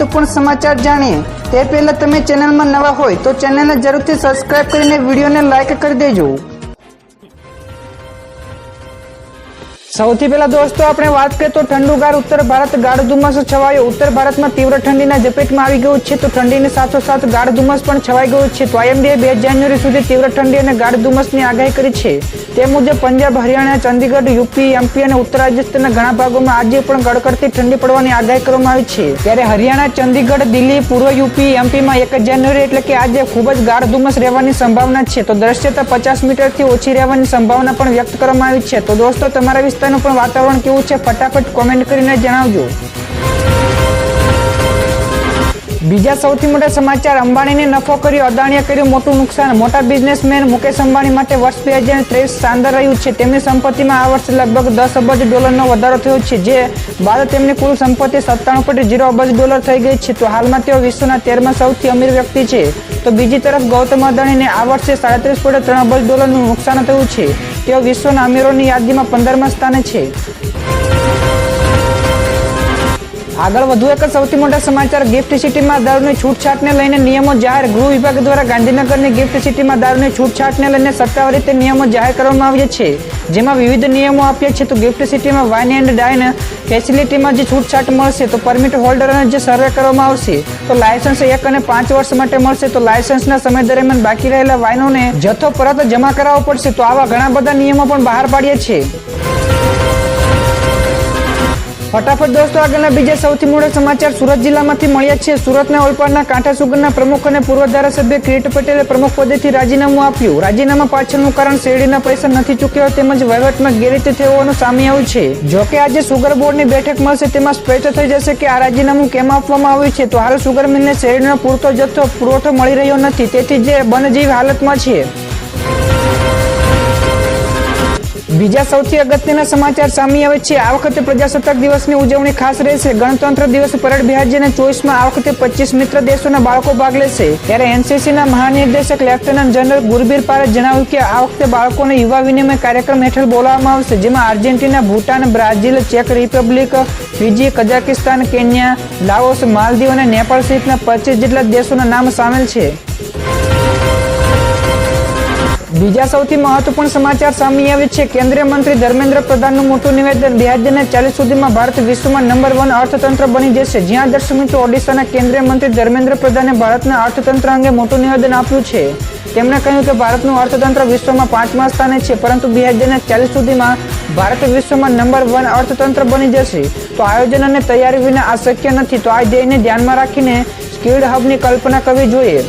મહત્વપૂર્ણ સમાચાર જાણીએ. તે પહેલા તમે ચેનલમાં નવા હોય તો ચેનલને જરૂરથી સબસ્ક્રાઇબ કરીને વિડીયોને લાઇક કરી દેજો. સૌથી પહેલા દોસ્તો, આપણે વાત કરીએ તો ઠંડુગાર ઉત્તર ભારત ગાઢ ધુમ્મસ છવાયો. ઉત્તર ભારતમાં તીવ્ર ઠંડીના ઝપેટમાં આવી ગયું છે, તો ઠંડીની સાથોસાથ ગાઢ ધુમ્મસ પણ છવાઈ ગયું છે. તો આઈએમડીએ બે જાન્યુઆરી સુધી તીવ્ર ઠંડી અને ગાઢ ધુમ્મસની આગાહી કરી છે. તે મુજબ પંજાબ, હરિયાણા, ચંદીગઢ, યુપી, એમપી અને ઉત્તર રાજસ્થાનના ઘણા ભાગોમાં આજે પણ ગડકડતી ઠંડી પડવાની આગાહી કરવામાં આવી છે. ત્યારે હરિયાણા, ચંદીગઢ, દિલ્હી, પૂર્વ યુપી, એમપીમાં એક જાન્યુઆરી એટલે કે આજે ખૂબ જ ગાઢ ધુમ્મસ રહેવાની સંભાવના છે. તો દ્રશ્યતા પચાસ મીટરથી ઓછી રહેવાની સંભાવના પણ વ્યક્ત કરવામાં આવી છે. તો દોસ્તો, તમારા વિસ્તારનું પણ વાતાવરણ કેવું છે? ફટાફટ કોમેન્ટ કરીને જણાવજો. બીજા સૌથી મોટા સમાચાર, અંબાણીને નફો કર્યો, અદાણીએ કર્યું મોટું નુકસાન. મોટા બિઝનેસમેન મુકેશ અંબાણી માટે વર્ષ બે હજાર ત્રેવીસ શાનદાર રહ્યું છે. તેમની સંપત્તિમાં આ વર્ષે લગભગ દસ અબજ ડોલરનો વધારો થયો છે. જે બાદ તેમની કુલ સંપત્તિ સત્તાણું પોઈન્ટ ઝીરો અબજ ડોલર થઈ ગઈ છે. તો હાલમાં તેઓ વિશ્વના તેરમાં સૌથી અમીર વ્યક્તિ છે. તો બીજી તરફ ગૌતમ અદાણીને આ વર્ષે સાડત્રીસ પોઈન્ટ ત્રણ અબજ ડોલરનું નુકસાન થયું છે. તેઓ વિશ્વના અમીરોની યાદીમાં પંદરમા સ્થાને છે. આગળ વધુ એક સૌથી મોટા સમાચાર. ગિફ્ટ સિટીમાં દારૂની છૂટછાટને લઈને નિયમો જાહેર. ગૃહ વિભાગ દ્વારા ગાંધીનગરની ગિફ્ટ સિટીમાં દારૂની છૂટછાટને લઈને સત્તાવાર રીતે નિયમો જાહેર કરવામાં આવ્યા છે. જેમાં વિવિધ નિયમો આપ્યા છે. તો ગિફ્ટ સિટીમાં વાઇન એન્ડ ડાઇન ફેસિલિટીમાં જે છૂટછાટ મળશે, તો પરમિટ હોલ્ડરને જે સર્વે કરવામાં આવશે. તો લાયસન્સ એક અને પાંચ વર્ષ માટે મળશે. તો લાયસન્સના સમય દરમિયાન બાકી રહેલા વાઇનોને જથ્થો પરત જમા કરાવવો પડશે. તો આવા ઘણા બધા નિયમો પણ બહાર પાડ્યા છે. ફટાફટ દોસ્તો, આગળના બીજા સૌથી મોટા સમાચાર સુરત જિલ્લામાંથી મળ્યા છે. સુરતના ઓલપાડના કાંઠા સુગરના પ્રમુખ અને પૂર્વ ધારાસભ્ય કિરીટ પટેલે પ્રમુખ પદેથી રાજીનામું આપ્યું. રાજીનામા પાછળનું કારણ શેરડીના પૈસા નથી ચૂક્યા, તેમજ વહીવટમાં ગેરરીતિ થઈ સામે આવ્યું છે. જો કે આજે સુગર બોર્ડની બેઠક મળશે, તેમાં સ્પષ્ટ થઈ જશે કે આ રાજીનામું કેમ આપવામાં આવ્યું છે. તો હાલ સુગર મિલને શેરડીનો પૂરતો જથ્થો પુરવઠો મળી રહ્યો નથી, તેથી જે બનજીવ હાલતમાં છે. બીજા સૌથી અગત્યના સમાચાર સામે આવે છે. આ વખતે પ્રજાસત્તાક દિવસની ઉજવણી ખાસ રહેશે. ગણતંત્ર દિવસ પરેડ બે હજાર ચોવીસમાં આ વખતે પચીસ મિત્ર દેશોના બાળકો ભાગ લેશે. ત્યારે એનસીસીના મહાનિર્દેશક લેફ્ટનન્ટ જનરલ ગુરબીર પારે જણાવ્યું કે આ વખતે બાળકોને યુવા વિનિમય કાર્યક્રમ હેઠળ બોલાવવામાં આવશે, જેમાં Argentina, Bhutan, Brazil, check Republic, Fiji, Kazakhstan, Kenya, Laos, Maldives અને નેપાળ સહિતના પચીસ જેટલા દેશોના નામ સામેલ છે. બીજા સૌથી મહત્વપૂર્ણ સમાચાર સામે આવે છે. કેન્દ્રીય મંત્રી ધર્મેન્દ્ર પ્રધાનનું મોટું નિવેદન બે હજાર ચાલીસ સુધીમાં ભારત વિશ્વમાં નંબર વન અર્થતંત્ર બની જશે. જ્યાં દર્શક મિત્રો ઓડિશાના કેન્દ્રીય મંત્રી ધર્મેન્દ્ર પ્રધાને ભારતના અર્થતંત્ર અંગે મોટું નિવેદન આપ્યું છે. તેમણે કહ્યું કે ભારતનું અર્થતંત્ર વિશ્વમાં પાંચમા સ્થાને છે, પરંતુ બે હજાર ચાલીસ સુધીમાં ભારત વિશ્વમાં નંબર વન અર્થતંત્ર બની જશે. તો આયોજન અને તૈયારી વિના આ શક્ય નથી. તો આ ધ્યેયને ધ્યાનમાં રાખીને સ્કિલ્ડ હબની કલ્પના કરવી જોઈએ.